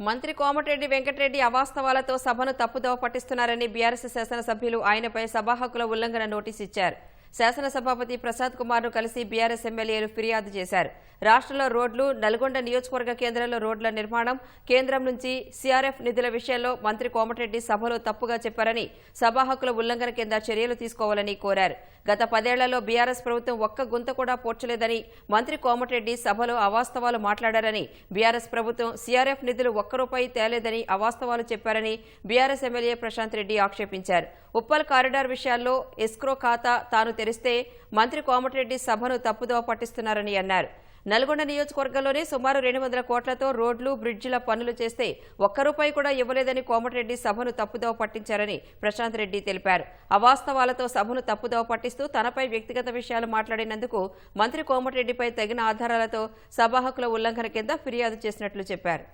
మంత్రి కోమటిరెడ్డి వెంకటరెడ్డి అవాస్తవాలతో సభను తప్పుదోవ పట్టిస్తున్నారని బీఆర్ఎస్ శాసనసభ్యులు ఆయనపై సభా హక్కుల ఉల్లంఘన నోటీసు ఇచ్చారు. శాసనసభాపతి ప్రసాద్ కుమార్ను కలిసి బీఆర్ఎస్ ఎమ్మెల్యేలు ఫిర్యాదు చేశారు. రాష్ట్రంలో రోడ్లు నల్గొండ నియోజకవర్గ కేంద్రంలో రోడ్ల నిర్మాణం కేంద్రం నుంచి సీఆర్ఎఫ్ నిధుల విషయంలో మంత్రి కోమటిరెడ్డి సభలో తప్పుగా చెప్పారని సభా హక్కుల ఉల్లంఘన కింద చర్యలు తీసుకోవాలని కోరారు. గత పదేళ్ళలో బీఆర్ఎస్ ప్రభుత్వం ఒక్క గుంత కూడా పోడ్చలేదని మంత్రి కోమటిరెడ్డి సభలో అవాస్తవాలు మాట్లాడారని బీఆర్ఎస్ ప్రభుత్వం సీఆర్ఎఫ్ నిధులు ఒక్క రూపాయి తేలేదని అవాస్తవాలు చెప్పారని బీఆర్ఎస్ ఎమ్మెల్యే ప్రశాంత్ రెడ్డి ఆక్షేపించారు. ఉప్పల్ కారిడార్ విషయాల్లో ఎస్క్రో ఖాతా తాను తెరిస్తే మంత్రి కోమటిరెడ్డి సభను తప్పుదోవ పట్టిస్తున్నారని అన్నారు. నల్గొండ నియోజకవర్గంలోనే సుమారు రెండు వందల కోట్లతో రోడ్లు బ్రిడ్జిల పనులు చేస్తే ఒక్క రూపాయి కూడా ఇవ్వలేదని కోమటిరెడ్డి సభను తప్పుదోవ పట్టించారని ప్రశాంత్ రెడ్డి తెలిపారు. అవాస్తవాలతో సభను తప్పుదోవ పట్టిస్తూ తనపై వ్యక్తిగత విషయాలు మాట్లాడినందుకు మంత్రి కోమటిరెడ్డిపై తగిన ఆధారాలతో సభా హక్కుల ఉల్లంఘన కింద ఫిర్యాదు చేసినట్లు చెప్పారు.